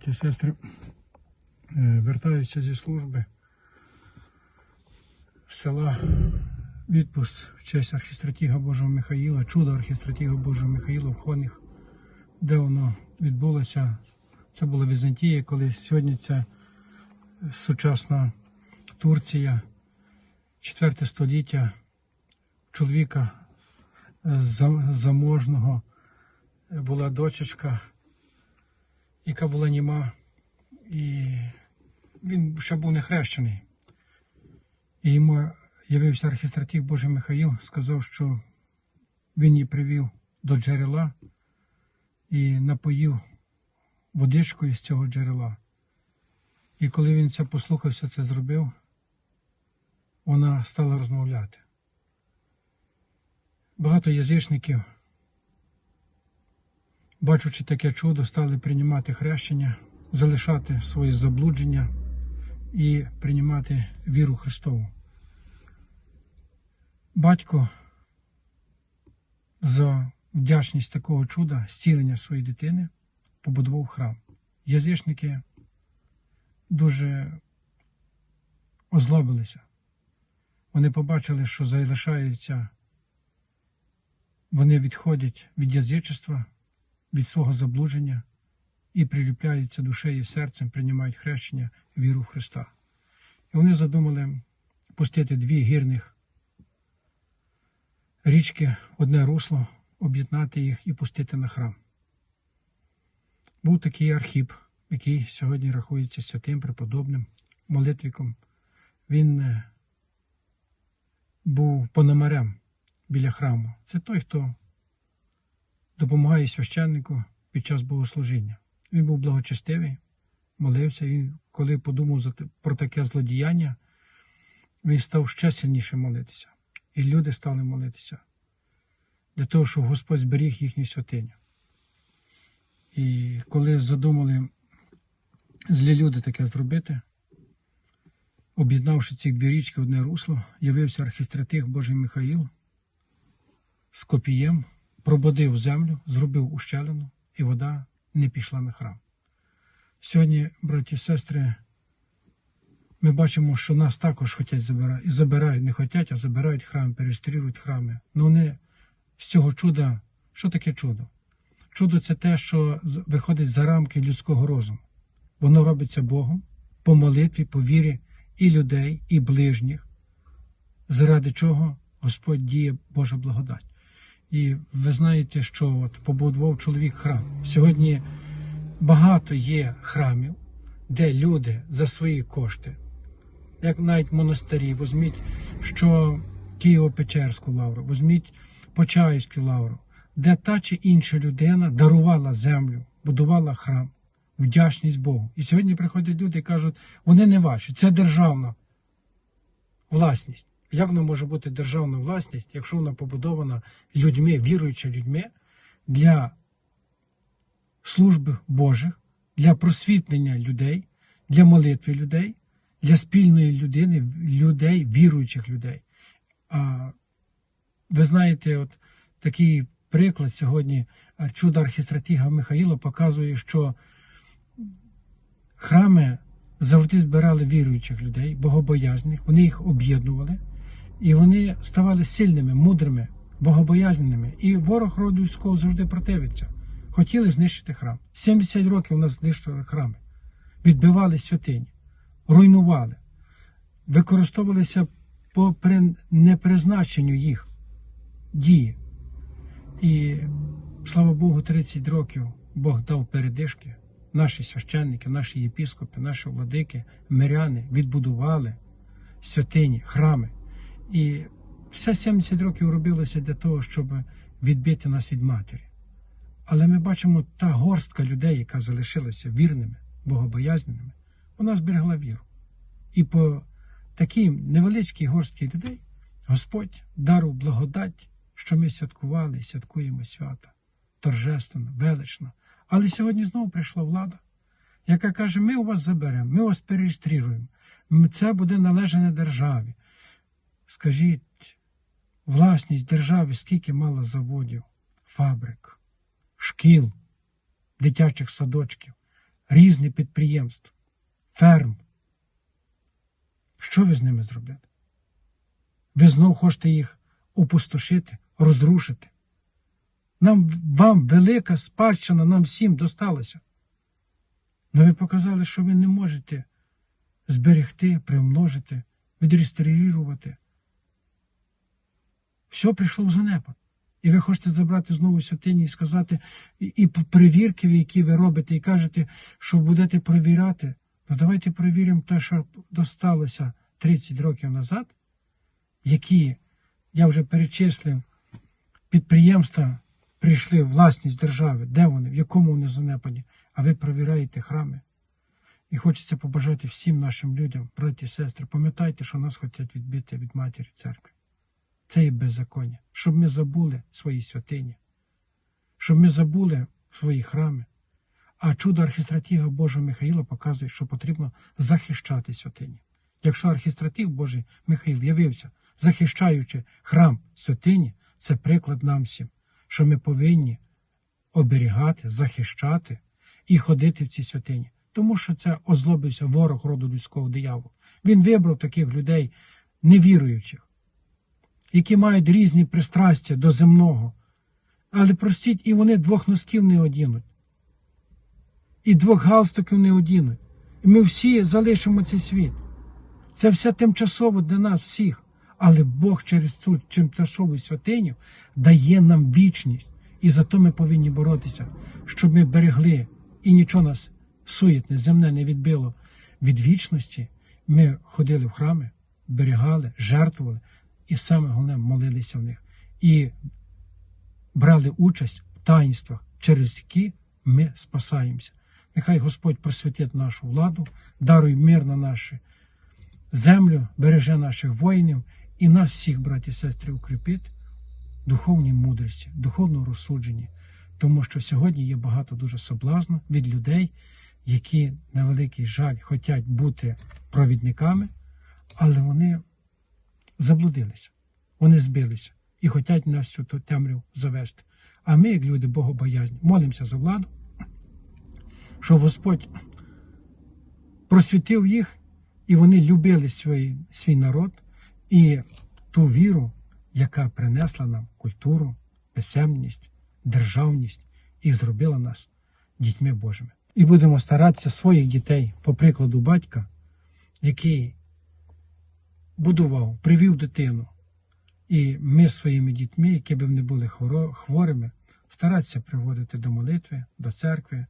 браті і сестри. Е, Вертаюся зі служби з села відпуск в честь архістратіга Божого Михаїла, чудо архістратіга Божого Михаїла в Хоних, де воно відбулося. Це була Візантія, коли сьогодні це сучасна Турція, 4 століття чоловіка е, заможного була дочечка, яка була німа, і він ще був не хрещений. І йому явився архістратів Божий Михаїл, сказав, що він її привів до джерела і напоїв водичкою з цього джерела. І коли він це послухався, це зробив, вона стала розмовляти. Багато язичників, бачучи таке чудо, стали приймати хрещення, залишати свої заблудження і приймати віру Христову. Батько за вдячність такого чуда, зцілення своєї дитини, побудував храм. Язичники дуже озлобилися. Вони побачили, що залишаються, вони відходять від язичества, від свого заблудження і приліпляються душею і серцем, приймають хрещення віру в Христа. І вони задумали пустити дві гірних річки, одне русло, об'єднати їх і пустити на храм. Був такий архіп, який сьогодні рахується святим преподобним молитвіком. Він е, був пономарем біля храму. Це той, хто допомагає священнику під час богослужіння. Він був благочестивий, молився. Він, коли подумав про таке злодіяння, він став ще сильніше молитися. І люди стали молитися для того, щоб Господь зберіг їхню святиню. І коли задумали злі люди таке зробити, об'єднавши ці дві річки в одне русло, явився архістратиг Божий Михаїл з копієм, прободив землю, зробив ущелину, і вода не пішла на храм. Сьогодні, браті і сестри, ми бачимо, що нас також хочуть забирати. І забирають, не хочуть, а забирають храм, перестрілюють храми. Ну вони з цього чуда, що таке чудо? Чудо це те, що виходить за рамки людського розуму. Воно робиться Богом по молитві, по вірі і людей, і ближніх, заради чого Господь діє Божа благодать. І ви знаєте, що от побудував чоловік храм. Сьогодні багато є храмів, де люди за свої кошти, як навіть монастирі, візьміть, що Києво-Печерську лавру, візьміть Почаївську лавру, де та чи інша людина дарувала землю, будувала храм, вдячність Богу. І сьогодні приходять люди і кажуть, вони не ваші, це державна власність. Як вона може бути державна власність, якщо вона побудована людьми, віруючими людьми для служби Божих, для просвітлення людей, для молитви людей, для спільної людини, людей, віруючих людей. А ви знаєте, от такий приклад сьогодні чудо архістратіга Михаїла показує, що храми завжди збирали віруючих людей, богобоязних, вони їх об'єднували, і вони ставали сильними, мудрими, богобоязненими. І ворог роду людського завжди противиться. Хотіли знищити храм. 70 років у нас знищили храми, відбивали святині, руйнували, використовувалися по непризначенню їх дії. І слава Богу, 30 років Бог дав передишки. Наші священники, наші єпіскопи, наші владики, миряни відбудували святині, храми. І все 70 років робилося для того, щоб відбити нас від матері. Але ми бачимо та горстка людей, яка залишилася вірними, богобоязненими, вона зберегла віру. І по такій невеличкій горстці людей Господь дарував благодать, що ми святкували і святкуємо свята торжественно, велично. Але сьогодні знову прийшла влада, яка каже: ми у вас заберемо, ми вас перереєструємо, це буде належане державі. Скажіть, власність держави скільки мало заводів, фабрик, шкіл, дитячих садочків, різних підприємств, ферм. Що ви з ними зробите? Ви знов хочете їх опустошити, розрушити. Нам, вам велика спадщина, нам всім досталася. Но ви показали, що ви не можете зберегти, примножити, відреставрувати. Все прийшло в занепад. І ви хочете забрати знову святині і сказати, і, перевірки, які ви робите, і кажете, що будете перевіряти. Ну давайте перевіримо те, що досталося 30 років назад, які, я вже перечислив, підприємства прийшли в власність держави, де вони, в якому вони занепаді, а ви перевіряєте храми. І хочеться побажати всім нашим людям, браті і сестри, пам'ятайте, що нас хочуть відбити від матері церкви. Це є беззаконня, щоб ми забули свої святині, щоб ми забули свої храми. А чудо архістратіга Божого Михаїла показує, що потрібно захищати святині. Якщо архістратиг Божий Михаїл явився, захищаючи храм святині, це приклад нам всім, що ми повинні оберігати, захищати і ходити в цій святині. Тому що це озлобився ворог роду людського дияволу. Він вибрав таких людей невіруючих, які мають різні пристрастя до земного. Але простіть, і вони двох носків не одінуть, і двох галстуків не одінуть. І ми всі залишимо цей світ. Це все тимчасово для нас всіх. Але Бог через цю тимчасову святиню дає нам вічність. І за то ми повинні боротися, щоб ми берегли і нічого нас суєтне, земне не відбило від вічності. Ми ходили в храми, берегали, жертвували, і саме головне молилися в них. І брали участь в таїнствах, через які ми спасаємося. Нехай Господь просвятить нашу владу, даруй мир на нашу землю, береже наших воїнів і нас всіх, браті і сестри, укріпить духовній мудрості, духовному розсудженні, тому що сьогодні є багато дуже соблазну від людей, які на великий жаль хочуть бути провідниками, але вони заблудилися, вони збилися і хочуть нас цю темряву завести. А ми, як люди богобоязні, молимося за владу, щоб Господь просвітив їх, і вони любили свій, свій народ і ту віру, яка принесла нам культуру, писемність, державність і зробила нас дітьми Божими. І будемо старатися своїх дітей, по прикладу батька, який будував, привів дитину. І ми своїми дітьми, які б не були хворими, старатися приводити до молитви, до церкви,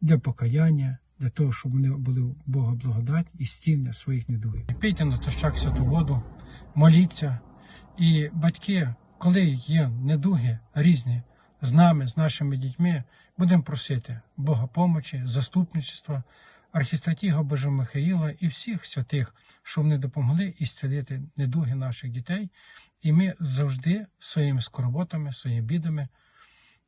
для покаяння, для того, щоб вони були Бога благодать і стільня своїх недугів. Пийте на тощак святу воду, моліться. І батьки, коли є недуги різні з нами, з нашими дітьми, будемо просити Бога помочі, заступничества, архістратіга Божого Михаїла і всіх святих, що вони допомогли ісцелити недуги наших дітей. І ми завжди своїми скорботами, своїми бідами,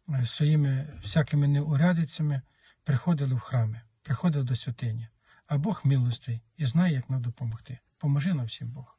е, своїми всякими неурядицями приходили в храми, приходили до святині. А Бог милостий і знає, як нам допомогти. Поможи нам всім Бог.